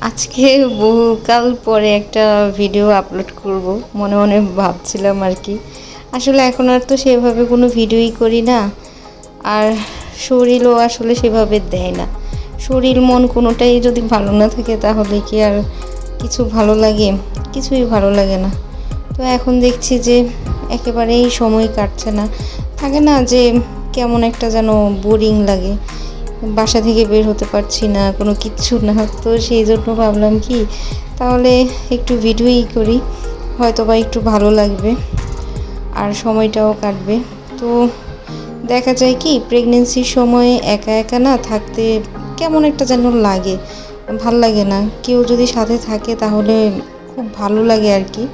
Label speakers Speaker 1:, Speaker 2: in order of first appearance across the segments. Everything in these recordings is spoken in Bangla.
Speaker 1: আজকে বহুকাল পরে একটা ভিডিও আপলোড করব। মনে মনে ভাবছিলাম আর কি। আসলে এখন আর তো সেভাবে কোনো ভিডিওই করি না। আর শরীরও আসলে সেভাবে দেয় না। শরীর, মন কোনোটাই যদি ভালো না থাকে তাহলে কি আর কিছু ভালো লাগে? কিছুই ভালো লাগে না। তো এখন দেখছি যে একেবারেই সময় কাটছে না। থাকে না যে কেমন একটা যেন বোরিং লাগে। বাসা থেকে বের হতে পারছি না, কোনো কিচ্ছু না। তো সেই জন্য ভাবলাম কি, তাহলে একটু ভিডিওই করি হয়তো বা একটু ভালো লাগবে আর সময়টাও কাটবে। তো দেখা যায় কি প্রেগনেন্সির সময় একা একা না থাকতে কেমন একটা যেন লাগে, ভালো লাগে না। কেউ যদি সাথে থাকে তাহলে খুব ভালো লাগে আর কি।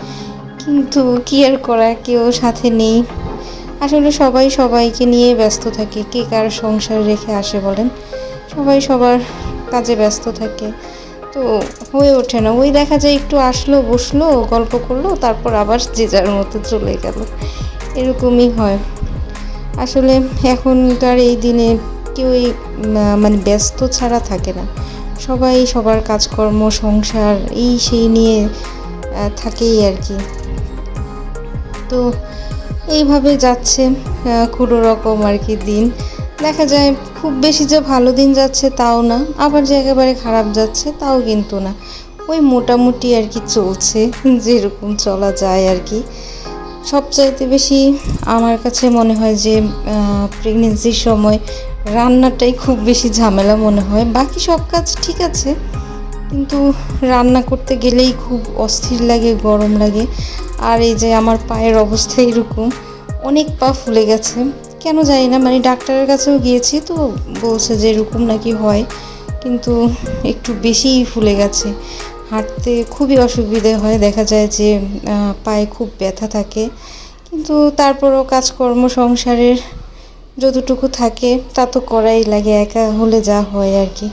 Speaker 1: কিন্তু কি আর করা, কেউ সাথে নেই। আসলে সবাই সবাইকে নিয়ে ব্যস্ত থাকে। কে কার সংসার রেখে আসে বলেন? সবাই সবার কাজে ব্যস্ত থাকে। তো হয়ে ওঠে না। ওই দেখা যায় একটু আসলো, বসল, গল্প করল, তারপর আবার যে যার মতো চলে গেল। এরকমই হয়। আসলে এখনকার এই দিনে কেউই মানে ব্যস্ত ছাড়া থাকে না। সবাই সবার কাজকর্ম, সংসার, এই সেই নিয়ে থাকেই আর কি। তো এইভাবে যাচ্ছে কোনো রকম আর কি দিন। দেখা যায় খুব বেশি যে ভালো দিন যাচ্ছে তাও না, আবার যে একেবারে খারাপ যাচ্ছে তাও কিন্তু না। ওই মোটামুটি আর কি চলছে, যেরকম চলা যায় আর কি। সবচাইতে বেশি আমার কাছে মনে হয় যে প্রেগনেন্সির সময় রান্নাটাই খুব বেশি ঝামেলা মনে হয়। বাকি সব কাজ ঠিক আছে কিন্তু রান্না করতে গেলেই খুব অস্থির লাগে, গরম লাগে। আর এই যে আমার পায়ের অবস্থা এরকম, অনেক পা ফুলে গেছে। কেন জানি না মানে ডাক্তারের কাছেও গিয়েছি তো বলছে যে এরকম নাকি হয়, কিন্তু একটু বেশিই ফুলে গেছে। হাঁটতে খুবই অসুবিধে হয়, দেখা যায় যে পায়ে খুব ব্যথা থাকে। কিন্তু তারপরও কাজকর্ম, সংসারের যতটুকু থাকে, তা তো করাই লাগে, একা হলে যা হয় আর কি।